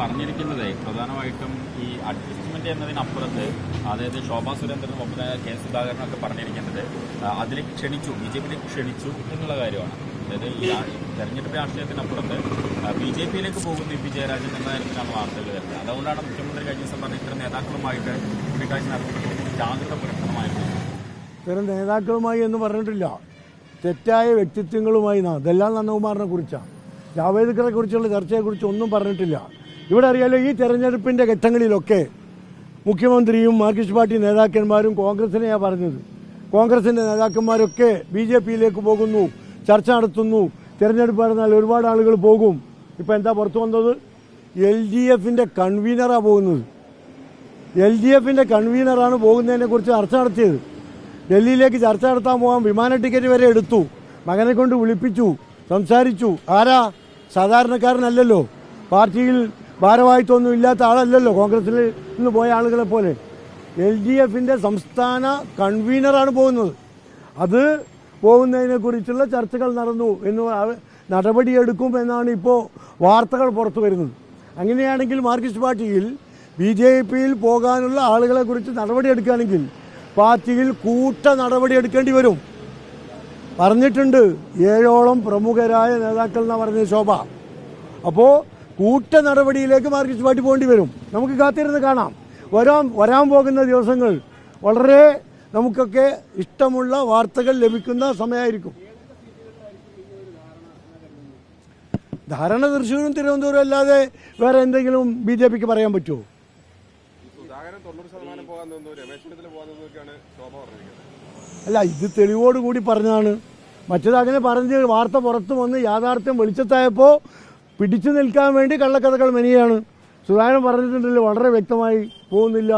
പറഞ്ഞിരിക്കുന്നത് പ്രധാനമായിട്ടും ഈ അഡ്ജസ്റ്റ്മെന്റ് എന്നതിനപ്പുറത്ത് അതായത് ശോഭാ സുരേന്ദ്രനും ഒപ്പം കെ സുധാകരനും ഒക്കെ പറഞ്ഞിരിക്കുന്നത് അതിൽ ക്ഷണിച്ചു ബി ജെ പിയിലേക്ക് ക്ഷണിച്ചു എന്നുള്ള കാര്യമാണ്. അതായത് ഈ തെരഞ്ഞെടുപ്പ് രാഷ്ട്രീയത്തിനപ്പുറത്ത് ബി ജെ പിയിലേക്ക് പോകുന്ന പി ജയരാജൻ എന്ന തരത്തിലാണ് വാർത്തകൾ വരുന്നത്. അതുകൊണ്ടാണ് മുഖ്യമന്ത്രി കഴിഞ്ഞ ദിവസം പറഞ്ഞ ഇത്തരം നേതാക്കളുമായിട്ട് കൂടിക്കാഴ്ച നടത്തുമ്പോൾ ജാഗ്രത പുലർത്തണമായിരുന്നു. ഇത്തരം നേതാക്കളുമായി എന്ന് പറഞ്ഞിട്ടില്ല. തെറ്റായ വ്യക്തിത്വങ്ങളുമായി ഇതെല്ലാം നന്ദകുമാറിനെ കുറിച്ചാണ്. ജാവേദ്കറെ കുറിച്ചുള്ള ചർച്ചയെക്കുറിച്ച് ഒന്നും പറഞ്ഞിട്ടില്ല. ഇവിടെ അറിയാലോ ഈ തെരഞ്ഞെടുപ്പിന്റെ ഘട്ടങ്ങളിലൊക്കെ മുഖ്യമന്ത്രിയും മാർക്സിസ്റ്റ് പാർട്ടി നേതാക്കന്മാരും കോൺഗ്രസിനെയാണ് പറഞ്ഞത്. കോൺഗ്രസിന്റെ നേതാക്കന്മാരൊക്കെ ബി ജെ പിയിലേക്ക് പോകുന്നു ചർച്ച നടത്തുന്നു തിരഞ്ഞെടുപ്പ് നടന്നാൽ ഒരുപാട് ആളുകൾ പോകും. ഇപ്പം എന്താ പുറത്തു വന്നത്? എൽ ഡി എഫിന്റെ കൺവീനറാണ് പോകുന്നത്. എൽ ഡി എഫിന്റെ കൺവീനറാണ് പോകുന്നതിനെ കുറിച്ച് ചർച്ച നടത്തിയത്. ഡൽഹിയിലേക്ക് ചർച്ച നടത്താൻ പോകാൻ വിമാന ടിക്കറ്റ് വരെ എടുത്തു. മകനെ കൊണ്ട് വിളിപ്പിച്ചു സംസാരിച്ചു. ആരാ? സാധാരണക്കാരനല്ലല്ലോ. പാർട്ടിയിൽ ഭാരവാഹിത്വമൊന്നും ഇല്ലാത്ത ആളല്ലല്ലോ. കോൺഗ്രസിൽ നിന്ന് പോയ ആളുകളെ പോലെ. എൽ ഡി എഫിന്റെ സംസ്ഥാന കൺവീനറാണ് പോകുന്നത്. അത് പോകുന്നതിനെ കുറിച്ചുള്ള ചർച്ചകൾ നടന്നു എന്ന് നടപടിയെടുക്കും എന്നാണ് ഇപ്പോൾ വാർത്തകൾ പുറത്തു വരുന്നത്. അങ്ങനെയാണെങ്കിൽ മാർക്സിസ്റ്റ് പാർട്ടിയിൽ ബി ജെ പിയിൽ പോകാനുള്ള ആളുകളെ കുറിച്ച് നടപടിയെടുക്കുകയാണെങ്കിൽ പാർട്ടിയിൽ കൂട്ട നടപടിയെടുക്കേണ്ടി വരും. പറഞ്ഞിട്ടുണ്ട് ഏഴോളം പ്രമുഖരായ നേതാക്കൾ എന്നാണ് പറഞ്ഞത് ശോഭ. അപ്പോൾ കൂട്ട നടപടിയിലേക്ക് മാർക്സിസ്റ്റ് പാർട്ടി പോകേണ്ടി വരും. നമുക്ക് കാത്തിരുന്ന് കാണാം. വരാൻ വരാൻ പോകുന്ന ദിവസങ്ങൾ വളരെ നമുക്കൊക്കെ ഇഷ്ടമുള്ള വാർത്തകൾ ലഭിക്കുന്ന സമയമായിരിക്കും. ധാരണ തൃശ്ശൂരും തിരുവനന്തപുരം അല്ലാതെ വേറെ എന്തെങ്കിലും ബി ജെ പിക്ക് പറയാൻ പറ്റുമോ? അല്ല ഇത് തെളിവോടുകൂടി പറഞ്ഞതാണ്. മറ്റേത് അങ്ങനെ പറഞ്ഞ് വാർത്ത പുറത്തു വന്ന് യാഥാർത്ഥ്യം വെളിച്ചത്തായപ്പോൾ പിടിച്ചു നിൽക്കാൻ വേണ്ടി കള്ളക്കഥകൾ മെനിയാണ് സുധാകരൻ പറഞ്ഞിട്ടുണ്ടല്ലോ വളരെ വ്യക്തമായി പോകുന്നില്ല.